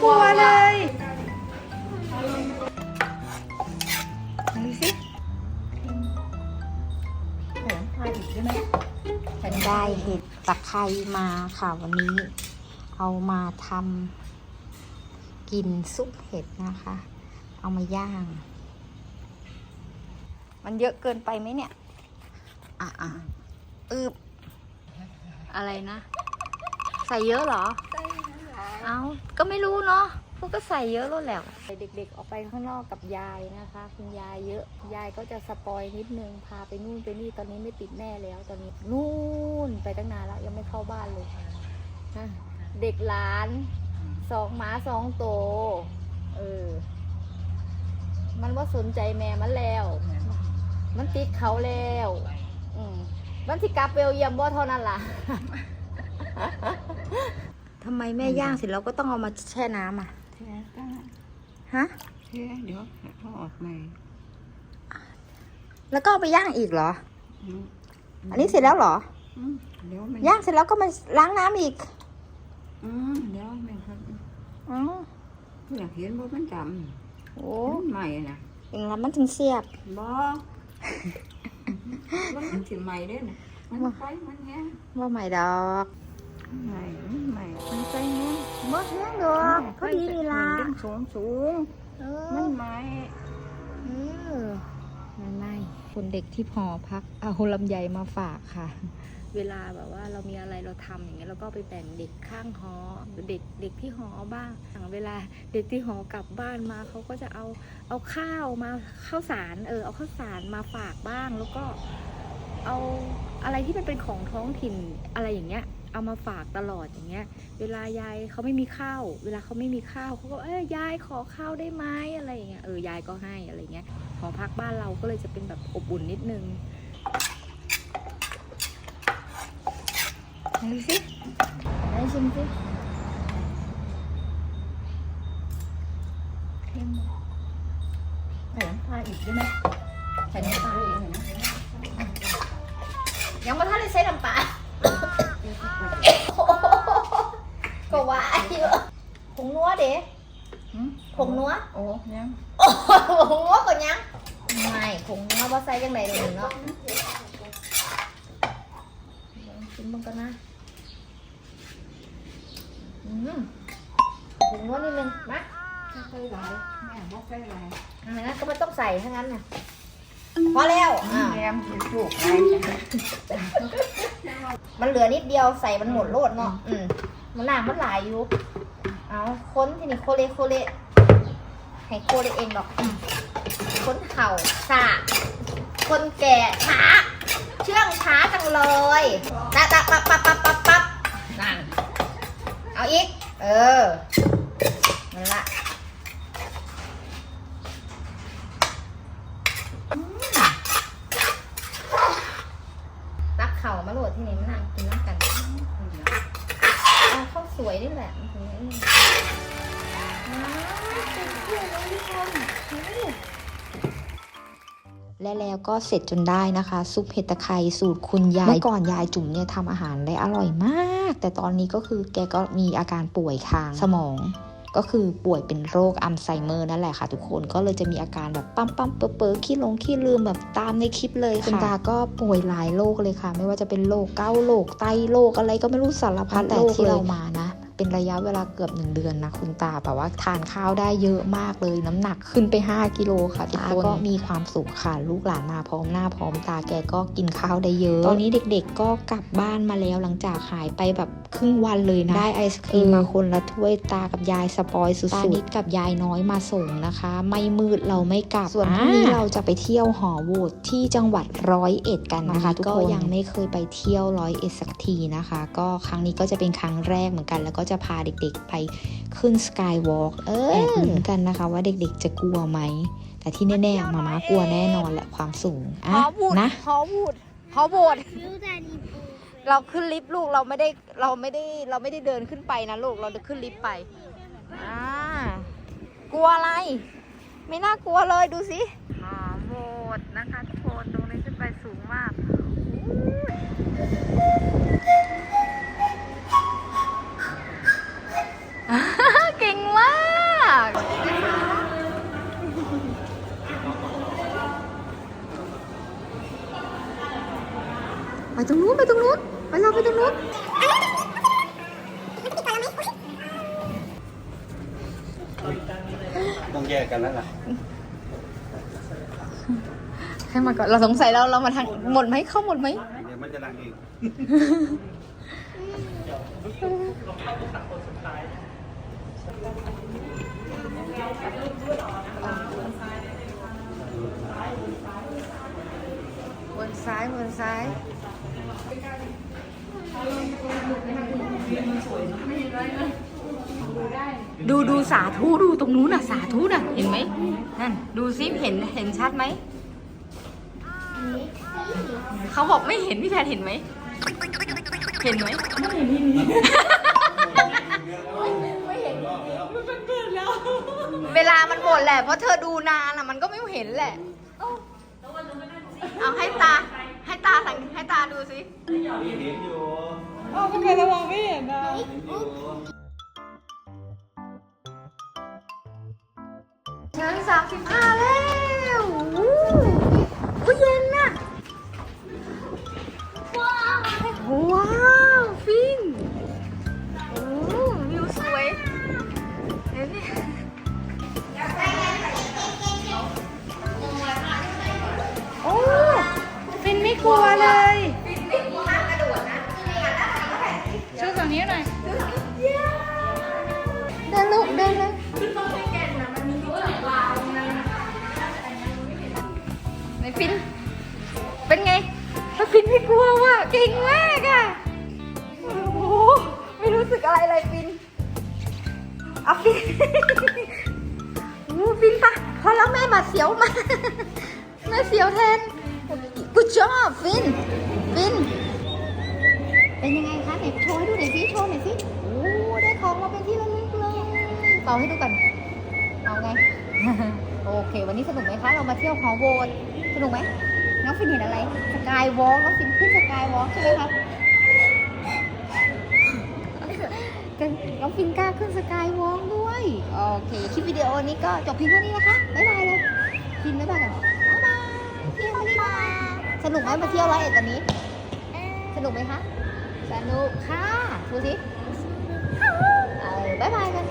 กลัวเลยดูสิแถมพาอีกได้ไหมฉันได้เห็ดตะไคร้มาค่ะวันนี้ เอามาทำกินซุปเห็ดนะคะ เอามาย่าง มันเยอะเกินไปไหมเนี่ย อะอะอืบอะไรนะ ใส่เยอะเหรอ เอาก็ไม่รู้เนาะพวกก็ใส่เยอะแล้วแหละเด็กๆออกไปข้างนอกกับยายนะคะ คุณยายเยอะยายก็จะสปอยนิดนึงพาไปนู่นไปนี่ตอนนี้ไม่ติดแม่แล้ว ตอนนี้นู่นไปตั้งนานแล้วยังไม่เข้าบ้านเลยนะเด็กหลานสองหมาสองโตเออมันว่าสนใจแม่มันแล้ว มันติดเขาแล้ว อืมมันที่กลับเบลเยียมบ่เท่านั้นล่ะำไมแม่ย่างเสร็จแล้วก็ต้องเอามาแช่น้ำอะแช่ตั้งฮะแช่เดี๋ยวเขาออกใหม่แล้วก็เอาไปย่างอีกเหรออืมอันนี้เสร็จแล้วเหรออืมเดี๋ยวมันย่างเสร็จแล้วก็มาล้างน้ำอีก อืมเดี๋ยวมันครับอ๋ออยากเห็นว่ามันดโอ้ำมันใหม่นะอย่างนั้นมันถึงเสียบบ่มันมันสิใหม่เด้นะมันไฟมันแห้งว่าใหม่ดอก ใหม่มันใหม่มันไฟแห้งมดแห้งดอกพอดีนี่ล่ะมันสูงสูงเอมันอใหม่เออไม่ไม่คนเด็กที่หอพักเอาลำไยมาฝากค่ะ เวลาแบบว่าเรามีอะไรเราทำอย่างเงี้ยเราก็เอาไปแบ่งเด็กข้างหอหรือเด็กเด็กที่หอบ้างอย่างเวลาเด็กที่หอกลับบ้านมาเขาก็จะเอาเอาข้าวมาข้าวสารเออเอาข้าวสารมาฝากบ้างแล้วก็ เอาอะไรที่มันเป็นของท้องถิ่นอะไรอย่างเงี้ย เอามาฝากตลอดอย่างเงี้ย เวลายายเขาไม่มีข้าว เวลาเขาไม่มีข้าวเขาก็เอ้ยยายขอข้าวได้ไหมอะไรอย่างเงี้ยเออยายก็ให้อะไรเงี้ยหอพักบ้านเราก็เลยจะเป็นแบบอบอุ่นนิดนึงไหนดูสิไหนชิมสิเค็มแถมพาอีกได้ไหมใส่น้ำตาลอีกหน่อ ยนะยังมาท่านเลยใช้น้ำปลาก็ว่าอยู่ผงนัวเด้หืมผงนัวโอ้ยังโอ้โหผงนัวก่อนยังไม่ผงนัวว่าใส่ยังไงเลยเนาะลองชิมมันกันนะอืมผงนัวนิดนึงมาไม่ใส่หลายแม่บอกใส่หลายอันนั้นก็ไม่ต้องใส่ทั้งนั้นน่ะ พอแล้วอ่าแยมถูกถูกไรมันเหลือนิดเดียวใส่มันหมดโลดเนาะอืมมันหนามันหลายอยู่ เอาค้นที่นี่โคเลโคเลให้โคเลเองดอกค้นเข่าช้าคนแก่ช้า เชื่องช้าจังเลยตับตับปับปับปับปับปับนั่นเอาอีก เออนั่นละอืมตักเข่า มาโหลดที่นี่มันนั่งกินน้ำกันเอาข้าวสวยนี่แหละอ้นี่ว้าวเจ๋งเจ๋งเลยทุกคนโอ้และแล้วก็เสร็จจนได้นะคะ ซุปเห็ดตะไคร้สูตรคุณยายเมื่อก่อนยายจุ๋มเนี่ยทำอาหารได้อร่อยมาก แต่ตอนนี้ก็คือแกก็มีอาการป่วยทางสมอง ก็คือป่วยเป็นโรคอัลไซเมอร์นั่นแหละค่ะทุกคนก็เลยจะมีอาการแบบปั๊มปั๊มเปอเปอขี้ลงขี้ลืมแบบตามในคลิปเลยค่ะคุณตาก็ป่วยหลายโรคเลยค่ะ ไม่ว่าจะเป็นโรคเก้าโรคไตโรคอะไรก็ไม่รู้สารพัดแต่ที่เรามานะ เป็นระยะเวลาเกือบหนึ่งเดือนนะคุณตาแบบว่าทานข้าวได้เยอะมากเลยน้ำหนักขึ้นไป 5 กิโลค่ะทุกคนก็มีความสุขค่ะลูกหลานมาพร้อมหน้าพร้อมตาแกก็กินข้าวได้เยอะ ตอนนี้เด็กๆก็กลับบ้านมาแล้วหลังจากหายไปแบบครึ่งวันเลยนะ ได้ไอศครีมมาคนละถ้วยตากับยายสปอยสุดๆตานิดกับยายน้อยมาส่งนะคะ ไม่มืดเราไม่กลับ ส่วนพรุ่งนี้เราจะไปเที่ยวหอโหวตที่จังหวัดร้อยเอ็ดกันนะคะทุกคนก็ยังไม่เคยไปเที่ยวร้อยเอ็ดสักทีนะคะ ก็ครั้งนี้ก็จะเป็นครั้งแรกเหมือนกันแล้วก็จะพาเด็กๆไปขึ้นสกายวอล์กเออแอบลุ้นกันนะคะ ว่าเด็กๆจะกลัวไหม แต่ที่แน่ๆมาม่ากลัวแน่นอนแหละความสูงอะนะฮอวูดฮอโบดเราขึ้นลิฟต์ลูกเราไม่ได้เราไม่ได้เราไม่ได้เดินขึ้นไปนะลูกเราขึ้นลิฟต์ไปอ่ากลัวอะไร ไม่น่ากลัวเลยดูสิฮอโบดนะคะทุกคนตรงนี้ขึ้นไปสูงมากอู้เก่งมาก ตรงนู้นไปตรงนู้นไปเราไปตรงนู้นต้องแยกกันแล้วล่ะให้มาก่อนเราสงสัยเราเรามาทางหมดไหมเข้าหมดไหมเดี๋ยวมันจะดังเองบน ซ้ายบนซ้ายดูดูสาธุดูตรงนู้นน่ะ สาธุน่ะ เห็นไหมนั่นดูซิเห็นเห็นชัดไหมเขาบอกไม่เห็นพี่แพนเห็นไหมเห็นไหมเวลามันหมดแหละเพราะเธอดูนานอะ มันก็ไม่เห็นแหละ เอาให้ตา ให้ตาสังให้ตาดูสิเห็นอยู่อ้าวพวกแกจะมองไม่เห็นนะเห็นอยู่ชั้นสามสิบห้าแล้ว ฟิน เป็นไงถ้าฟินไม่กลัวว่ะเก่งมากอะโอ้โหไม่รู้สึกอะไรเลยฟินเอาฟินโอ้ฟินปะพอแล้วแม่มาเสียวมาแม่เสียวแทน good job ฟินฟิน เป็นยังไงคะไหนโชว์ให้ดูหน่อยสิโชว์หน่อยสิโอ้ได้ของมาเป็นที่ระลึกเลยเป่าให้ดูกันเอาไง โอเค วันนี้สนุกไหมคะ เรามาเที่ยวหอโบสถ์ส นุกไหมน้องฟินเห็นอะไร สกายวอล์กน้องฟินขึ้นสกายวอล์กใช่ไหมครับน้องฟินกล้าขึ้นสกายวอล์กด้วย โอเค คลิปวิดีโอนี้ก็จบเพียงเท่านี้นะคะ บ๊ายบายเลยฟินบ๊ายบายกันบ๊ายบายเที่ยวบ๊ายบายสนุกไหมมาเที่ยวร้อยเอ็ดวันนี้ สนุกไหมคะ สนุกค่ะดูสิเออบ๊ายบายกัน